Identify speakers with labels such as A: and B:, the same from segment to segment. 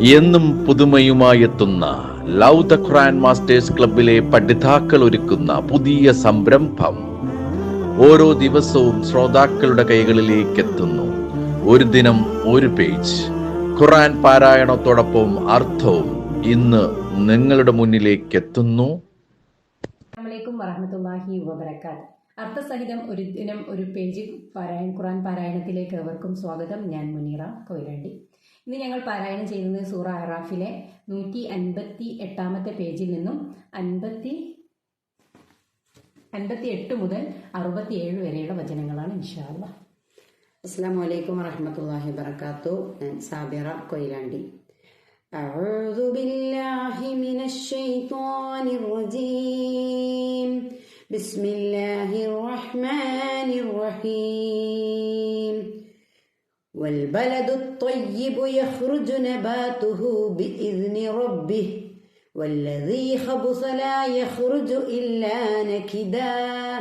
A: എന്നും പുതുമയുമായെത്തുന്ന love the Quran masters ക്ലബിലെ പഠിതാക്കൾ ഒരുക്കുന്ന പുതിയ സംരംഭം ഓരോ ദിവസവും ശ്രോതാക്കളുടെ കൈകളിലേക്ക് എത്തുന്നു ഒരു ദിനം ഒരു പേജ്. ഖുറാൻ പാരായണത്തോടൊപ്പം അർത്ഥവും ഇന്ന് നിങ്ങളുടെ മുന്നിലേക്ക് എത്തുന്നു
B: അർത്ഥസഹിതം ഒരു ദിനം ഒരു പേജ് പാരായൺ ഖുറാൻ പാരായണത്തിലേക്ക് ഏവർക്കും സ്വാഗതം. ഞാൻ മുനീറ കൊയിലാണ്ടി. ഇന്ന് ഞങ്ങൾ പാരായണം ചെയ്യുന്നത് സൂറ അറാഫിലെ നൂറ്റി അൻപത്തി എട്ടാമത്തെ പേജിൽ നിന്നും അൻപത്തി അൻപത്തി എട്ട് മുതൽ അറുപത്തിയേഴ് വരെയുള്ള വചനങ്ങളാണ് ഇൻഷാല്ല
C: അസ്സാം വലൈക്കും വറഹമത്തല്ലാഹി വബർക്കാത്തു ഞാൻ സാബിറ കൊയിലാണ്ടി أعوذ بالله من الشيطان الرجيم بسم الله الرحمن الرحيم والبلد الطيب يخرج نباته بإذن ربه والذي خبث لا يخرج إلا نكدا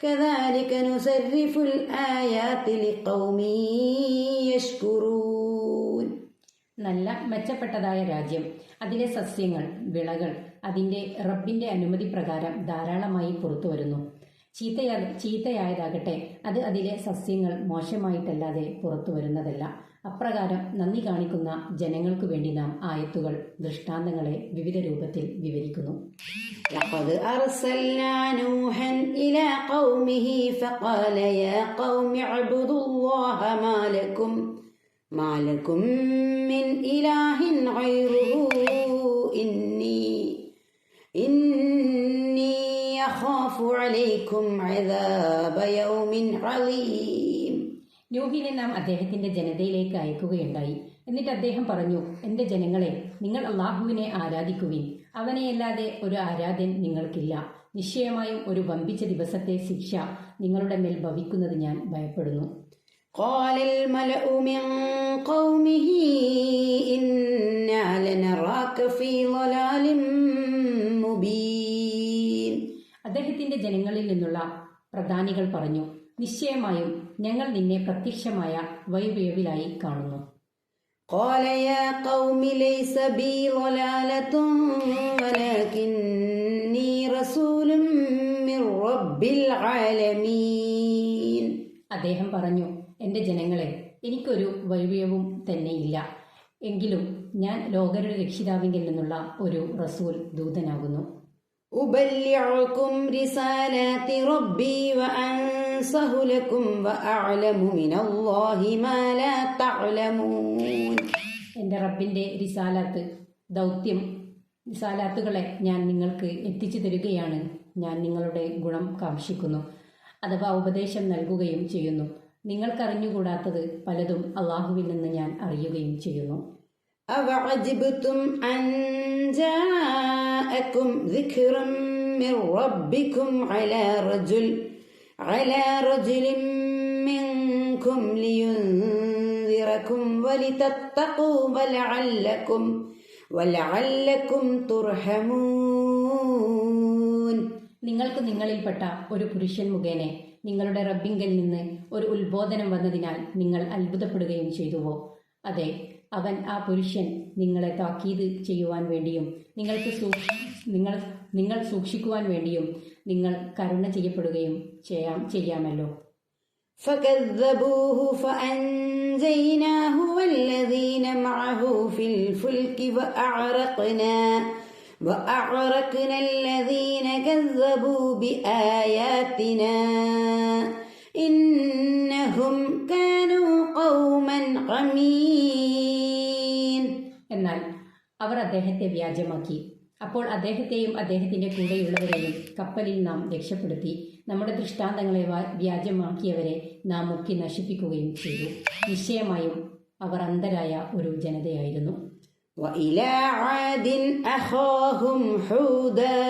C: كذلك نسرف الآيات لقوم يشكرون
B: നല്ല മെച്ചപ്പെട്ടതായ രാജ്യം അതിലെ സസ്യങ്ങൾ വിളകൾ അതിൻ്റെ റബ്ബിൻ്റെ അനുമതി പ്രകാരം ധാരാളമായി പുറത്തു വരുന്നു ചീത്തയാ ചീത്തയായതാകട്ടെ അത് അതിലെ സസ്യങ്ങൾ മോശമായിട്ടല്ലാതെ പുറത്തു വരുന്നതല്ല അപ്രകാരം നന്ദി കാണിക്കുന്ന ജനങ്ങൾക്കു വേണ്ടി നാം ആയത്തുകൾ ദൃഷ്ടാന്തങ്ങളെ വിവിധ രൂപത്തിൽ വിവരിക്കുന്നു
C: لقد أرسلنا نوحا إلى قومه فقال يا قوم اعبدوا الله ما لكم ما لكم من إله غيره إني إني أخاف عليكم عذاب يوم عظيم
B: നൂഹിനെ നാം അദ്ദേഹത്തിന്റെ ജനതയിലേക്ക് അയക്കുകയുണ്ടായി എന്നിട്ട് അദ്ദേഹം പറഞ്ഞു എന്റെ ജനങ്ങളെ നിങ്ങൾ അള്ളാഹുവിനെ ആരാധിക്കുവിൻ അവനെയല്ലാതെ ഒരു ആരാധ്യൻ നിങ്ങൾക്കില്ല നിശ്ചയമായും ഒരു വമ്പിച്ച ദിവസത്തെ ശിക്ഷ നിങ്ങളുടെ മേൽ ഭവിക്കുന്നത് ഞാൻ ഭയപ്പെടുന്നു
C: قال الملأ من قومه إنا لنراك في ضلال مبين
B: അദ്ദേഹത്തിന്റെ ജനങ്ങളിൽ നിന്നുള്ള പ്രധാനികൾ പറഞ്ഞു നിശ്ചയമായും ഞങ്ങൾ നിന്നെ പ്രത്യക്ഷമായ വൈവേവിലായി കാണുന്നു
C: قال يا قوم ليس بي ضلالة ولكني رسول من رب العالمين
B: അദ്ദേഹം പറഞ്ഞു എന്റെ ജനങ്ങളെ എനിക്കൊരു വൈവ്യവും തന്നെയില്ല എങ്കിലും ഞാൻ ലോകരുടെ രക്ഷിതാവിങ്കിൽ നിന്നുള്ള ഒരു റസൂൽ ദൂതനാകുന്നു
C: أبلغكم رسالات ربي وأنصح لكم وأعلم من الله ما لا تعلمون
B: എൻ്റെ റബ്ബിൻ്റെ റിസാലാത്ത് ദൗത്യം റിസാലാത്തുകളെ ഞാൻ നിങ്ങൾക്ക് എത്തിച്ചു തരികയാണ് ഞാൻ നിങ്ങളുടെ ഗുണം കാക്ഷിക്കുന്നു അഥവാ ഉപദേശം നൽകുകയും ചെയ്യുന്നു നിങ്ങൾക്കറിഞ്ഞുകൂടാത്തത് പലതും അള്ളാഹുവിൽ നിന്ന് ഞാൻ അറിയുകയും ചെയ്യുന്നു
C: أوعجبتم أن جاءكم ذكر من ربكم على رجل على رجل منكم لينذركم ولتتقوا ولعلكم ولعلكم ترحمون
B: നിങ്ങൾക്ക് നിങ്ങളിൽപ്പെട്ട ഒരു പുരുഷൻ മുഖേന നിങ്ങളുടെ റബ്ബിങ്കൽ നിന്ന് ഒരു ഉത്ബോധനം വന്നതിനാൽ നിങ്ങൾ അത്ഭുതപ്പെടുകയും ചെയ്തുവോ അതെ അവൻ ആ പുരുഷൻ നിങ്ങളെ താക്കീത് ചെയ്യുവാൻ വേണ്ടിയും നിങ്ങൾക്ക് സൂക്ഷി നിങ്ങൾ നിങ്ങൾ സൂക്ഷിക്കുവാൻ വേണ്ടിയും നിങ്ങൾ കരുണ ചെയ്യപ്പെടുകയും ചെയ്യാം ചെയ്യാമല്ലോ
C: فكذبوه فأنجيناه والذين معه في الفلك وأعرقنا وأعرقنا الذين كذبوا بآياتنا إنهم كانوا قوما عمين
B: എന്നാൽ അവർ അദ്ദേഹത്തെ വ്യാജമാക്കി അപ്പോൾ അദ്ദേഹത്തെയും അദ്ദേഹത്തിന്റെ കൂടെയുള്ളവരെയും കപ്പലിൽ നാം രക്ഷപ്പെടുത്തി നമ്മുടെ ദൃഷ്ടാന്തങ്ങളെ വാ- വ്യാജമാക്കിയവരെ നാം മുക്കി നശിപ്പിക്കുകയും ചെയ്തു നിശ്ചയമായും അവർ അന്ധരായ ഒരു ജനതയായിരുന്നു
C: وإلى عاد أخاهم حودا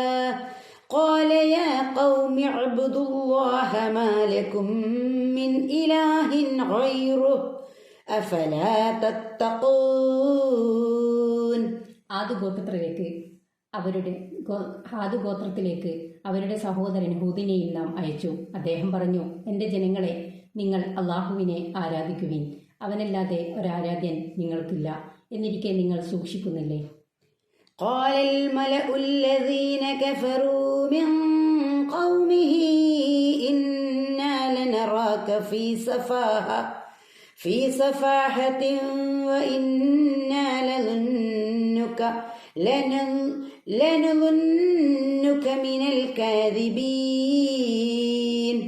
C: قال يا قوم اعبدوا الله ما لكم من إله غيره أفلا تتقون
B: ആദുഗോത്രത്തിലേക്ക് അവരുടെ ഗോ- ആദുഗോത്രത്തിലേക്ക് അവരുടെ സഹോദരൻ ഹൂദിനെയും നാം അയച്ചു അദ്ദേഹം പറഞ്ഞു എൻ്റെ ജനങ്ങളെ നിങ്ങൾ അള്ളാഹുവിനെ ആരാധിക്കുവിൻ അവനല്ലാതെ ഒരാരാധ്യൻ നിങ്ങൾക്കില്ല എന്നിരിക്കെ നിങ്ങൾ സൂക്ഷിക്കുന്നില്ലേ
C: قال الملأ الذين كفروا من قومه إنا لنراك في سفاهة في سفاحة وإنا لنظنك لنظ- لنظنك من الكاذبين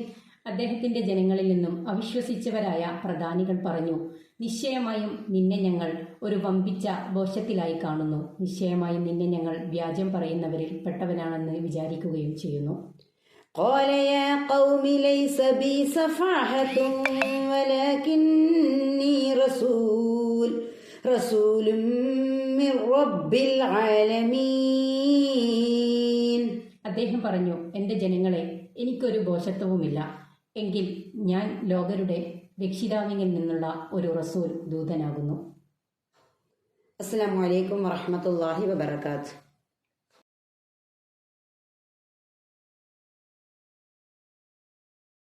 B: അദ്ദേഹത്തിന്റെ ജനങ്ങളിൽ നിന്നും അവിശ്വസിച്ചവരായ പ്രധാനികൾ പറഞ്ഞു നിശ്ചയമായും നിന്നെ ഞങ്ങൾ ഒരു വമ്പിച്ച ദോഷത്തിലായി കാണുന്നു നിശ്ചയമായും നിന്നെ ഞങ്ങൾ വ്യാജം പറയുന്നവരിൽ പെട്ടവനാണെന്ന് വിചാരിക്കുകയും ചെയ്യുന്നു
C: قال يا قوم ليس بي سفاهة ولكني رسول رسول من رب العالمين
B: അദ്ദേഹം പറഞ്ഞു എൻ്റെ ജനങ്ങളെ എനിക്കൊരു ദോഷത്വവുമില്ല എങ്കിൽ ഞാൻ ലോകരുടെ രക്ഷിതാവിങ്കിൽ നിന്നുള്ള ഒരു റസൂൽ ദൂതനാകുന്നു
C: السلام عليكم ورحمة الله وبركاته